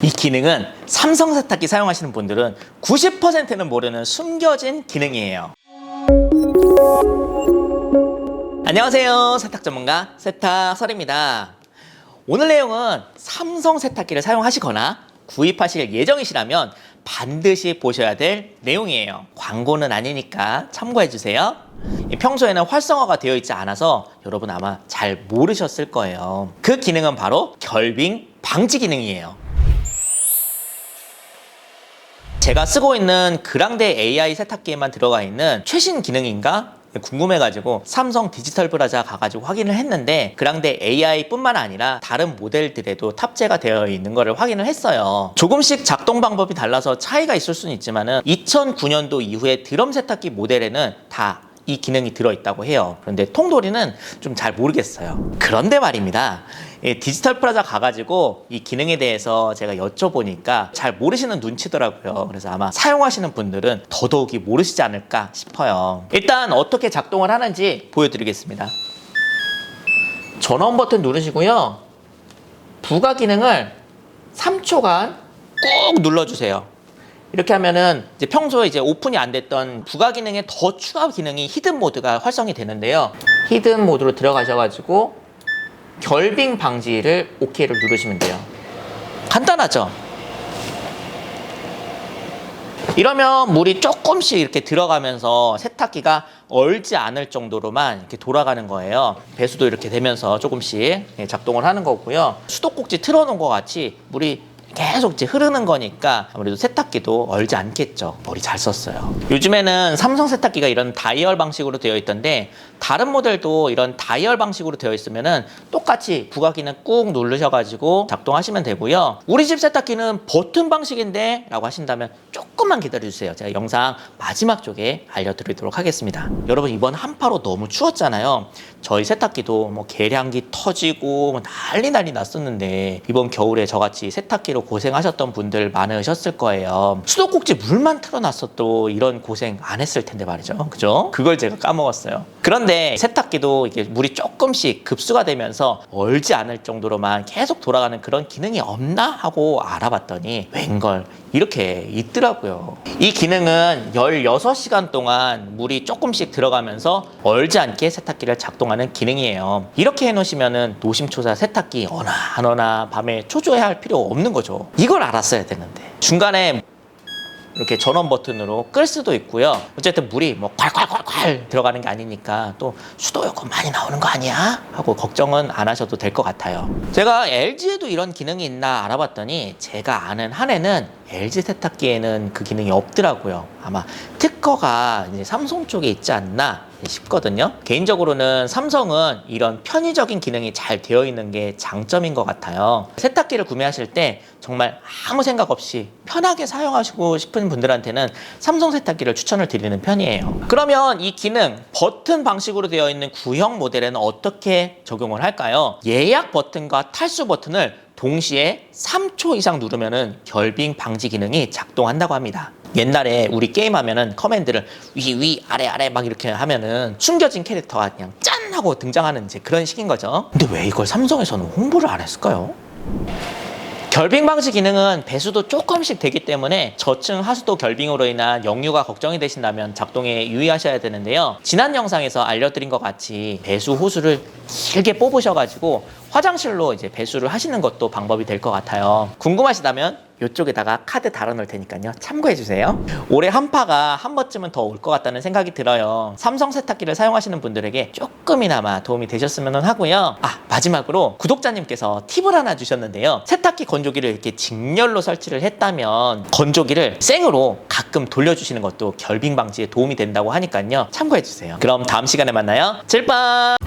이 기능은 삼성 세탁기 사용하시는 분들은 90%는 모르는 숨겨진 기능이에요. 안녕하세요. 세탁 전문가 세탁설입니다. 오늘 내용은 삼성 세탁기를 사용하시거나 구입하실 예정이시라면 반드시 보셔야 될 내용이에요. 광고는 아니니까 참고해 주세요. 평소에는 활성화가 되어 있지 않아서 여러분 아마 잘 모르셨을 거예요. 그 기능은 바로 결빙 방지 기능이에요. 제가 쓰고 있는 그랑데 AI 세탁기에만 들어가 있는 최신 기능인가? 궁금해가지고 삼성 디지털 브라자 가가지고 확인을 했는데 그랑데 AI뿐만 아니라 다른 모델들에도 탑재가 되어 있는 것을 확인을 했어요. 조금씩 작동 방법이 달라서 차이가 있을 수는 있지만은 2009년도 이후에 드럼 세탁기 모델에는 다 이 기능이 들어있다고 해요. 그런데 통돌이는 좀 잘 모르겠어요. 그런데 말입니다. 예, 디지털 프라자 가가지고 이 기능에 대해서 제가 여쭤보니까 잘 모르시는 눈치더라고요. 그래서 아마 사용하시는 분들은 더더욱이 모르시지 않을까 싶어요. 일단 어떻게 작동을 하는지 보여드리겠습니다. 전원 버튼 누르시고요. 부가 기능을 3초간 꾹 눌러주세요. 이렇게 하면은 이제 평소에 이제 오픈이 안 됐던 부가 기능에 더 추가 기능이 히든 모드가 활성이 되는데요. 히든 모드로 들어가셔가지고 결빙 방지를 OK를 누르시면 돼요. 간단하죠? 이러면 물이 조금씩 이렇게 들어가면서 세탁기가 얼지 않을 정도로만 이렇게 돌아가는 거예요. 배수도 이렇게 되면서 조금씩 예, 작동을 하는 거고요. 수도꼭지 틀어놓은 것 같이 물이 계속 이제 흐르는 거니까 아무래도 세탁기도 얼지 않겠죠. 머리 잘 썼어요. 요즘에는 삼성 세탁기가 이런 다이얼 방식으로 되어 있던데 다른 모델도 이런 다이얼 방식으로 되어 있으면은 똑같이 부가기는 꾹 누르셔가지고 작동하시면 되고요. 우리 집 세탁기는 버튼 방식인데 라고 하신다면 조금만 기다려주세요. 제가 영상 마지막 쪽에 알려드리도록 하겠습니다. 여러분 이번 한파로 너무 추웠잖아요. 저희 세탁기도 뭐 계량기 터지고 뭐 난리 난리 났었는데 이번 겨울에 저같이 세탁기로 고생하셨던 분들 많으셨을 거예요. 수도꼭지 물만 틀어놨어 도 이런 고생 안 했을 텐데 말이죠. 그죠? 그걸 제가 까먹었어요. 그런데 세탁기도 이게 물이 조금씩 급수가 되면서 얼지 않을 정도로만 계속 돌아가는 그런 기능이 없나 하고 알아봤더니 웬걸 이렇게 있더라고요. 이 기능은 16시간 동안 물이 조금씩 들어가면서 얼지 않게 세탁기를 작동하는 기능이에요. 이렇게 해놓으시면은 노심초사 세탁기 어나 안 어나 밤에 초조해 할 필요 없는 거죠. 이걸 알았어야 되는데. 중간에 이렇게 전원 버튼으로 끌 수도 있고요. 어쨌든 물이 뭐 콸콸콸콸 들어가는 게 아니니까 또 수도 요금 많이 나오는 거 아니야? 하고 걱정은 안 하셔도 될 것 같아요. 제가 LG에도 이런 기능이 있나 알아봤더니 제가 아는 한에는 LG 세탁기에는 그 기능이 없더라고요. 아마 특허가 이제 삼성 쪽에 있지 않나 싶거든요. 개인적으로는 삼성은 이런 편의적인 기능이 잘 되어 있는 게 장점인 것 같아요. 세탁기를 구매하실 때 정말 아무 생각 없이 편하게 사용하시고 싶은 분들한테는 삼성 세탁기를 추천을 드리는 편이에요. 그러면 이 기능 버튼 방식으로 되어 있는 구형 모델에는 어떻게 적용을 할까요? 예약 버튼과 탈수 버튼을 동시에 3초 이상 누르면은 결빙 방지 기능이 작동한다고 합니다. 옛날에 우리 게임하면은 커맨드를 위, 위, 아래, 아래 막 이렇게 하면은 숨겨진 캐릭터가 그냥 짠! 하고 등장하는 이제 그런 식인 거죠. 근데 왜 이걸 삼성에서는 홍보를 안 했을까요? 결빙 방지 기능은 배수도 조금씩 되기 때문에 저층 하수도 결빙으로 인한 역류가 걱정이 되신다면 작동에 유의하셔야 되는데요. 지난 영상에서 알려드린 것 같이 배수 호수를 길게 뽑으셔가지고 화장실로 이제 배수를 하시는 것도 방법이 될 것 같아요. 궁금하시다면 이쪽에다가 카드 달아 놓을 테니까요. 참고해 주세요. 올해 한파가 한 번쯤은 더 올 것 같다는 생각이 들어요. 삼성 세탁기를 사용하시는 분들에게 조금이나마 도움이 되셨으면 하고요. 아, 마지막으로 구독자님께서 팁을 하나 주셨는데요. 세탁기 건조기를 이렇게 직렬로 설치를 했다면 건조기를 생으로 가끔 돌려주시는 것도 결빙 방지에 도움이 된다고 하니까요. 참고해 주세요. 그럼 다음 시간에 만나요. 질빵!